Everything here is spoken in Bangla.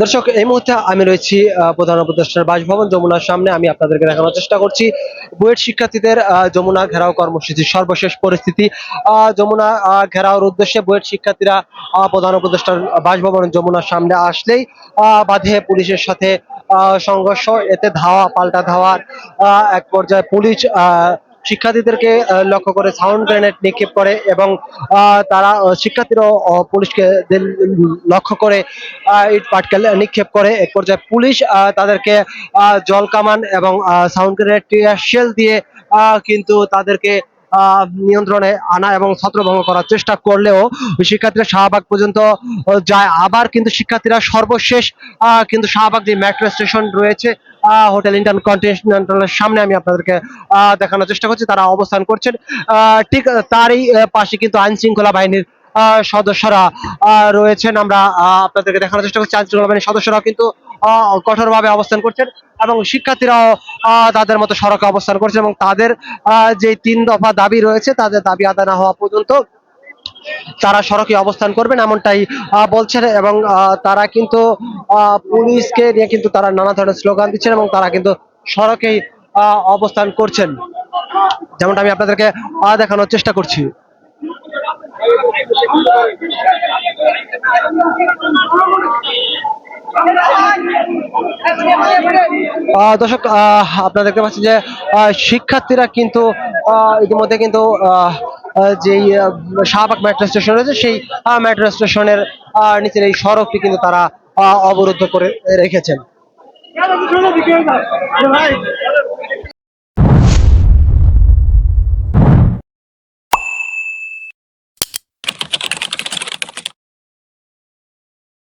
দর্শক, এই মুহূর্তে আমি রয়েছি প্রধান উপদেষ্টার বাসভবন, যমুনার সামনে। আমি আপনাদেরকে দেখানোর চেষ্টা করছি। বুয়েট শিক্ষার্থীদের যমুনা ঘেরাও কর্মসূচির সর্বশেষ পরিস্থিতি। যমুনা ঘেরাওর উদ্দেশ্যে বুয়েট শিক্ষার্থীরা প্রধান উপদেষ্টার বাসভবন যমুনার সামনে আসলেই বাঁধে পুলিশের সাথে সংঘর্ষ। এতে ধাওয়া, পাল্টা ধাওয়ার এক পর্যায়ে পুলিশ শিক্ষার্থীদেরকে লক্ষ্য করে সাউন্ড গ্রেনেড নিক্ষেপ করে এবং তারা শিক্ষার্থীরাও পুলিশকে লক্ষ্য করে ইট পাটকেল নিক্ষেপ করে। এক পর্যায়ে পুলিশ তাদেরকে জল কামান এবং সাউন্ড গ্রেনেড শেল দিয়ে কিন্তু তাদেরকে নিয়ন্ত্রণে আনা এবং ছত্রভঙ্গ করার চেষ্টা করলেও শিক্ষার্থীরা শাহবাগ পর্যন্ত যায়। আবার কিন্তু শিক্ষার্থীরা সর্বশেষ কিন্তু শাহবাগ যে মেট্রো স্টেশন রয়েছে হোটেল ইন্টার কন্টিনেন্টালের সামনে আমি আপনাদেরকে দেখানোর চেষ্টা করছি, তারা অবস্থান করছেন। ঠিক তারই পাশে কিন্তু আইন শৃঙ্খলা বাহিনীর সদস্যরা রয়েছেন। আমরা আপনাদেরকে দেখানোর চেষ্টা করছি আইন শৃঙ্খলা বাহিনীর সদস্যরা কিন্তু কঠোরভাবে অবস্থান করছেন এবং শিক্ষার্থীরাও তাদের মতো সড়কে অবস্থান করছে এবং তাদের যে তিন দফা দাবি রয়েছে, তাদের দাবি আদায় না হওয়া পর্যন্ত তারা সড়কে অবস্থান করবেন এমনটাই বলছেন এবং তারা কিন্তু পুলিশকে নিয়ে কিন্তু তারা নানা ধরনের স্লোগান দিচ্ছেন এবং তারা কিন্তু সড়কেই অবস্থান করছেন। যেমনটা আমি আপনাদেরকে দেখানোর চেষ্টা করছি। দর্শক আপনারা দেখতে পাচ্ছেন যে শিক্ষার্থীরা কিন্তু ইতিমধ্যে কিন্তু যেই শাহবাগ মেট্রো স্টেশন রয়েছে, সেই মেট্রো স্টেশনের নিচের এই সড়কটি কিন্তু তারা অবরুদ্ধ করে রেখেছেন।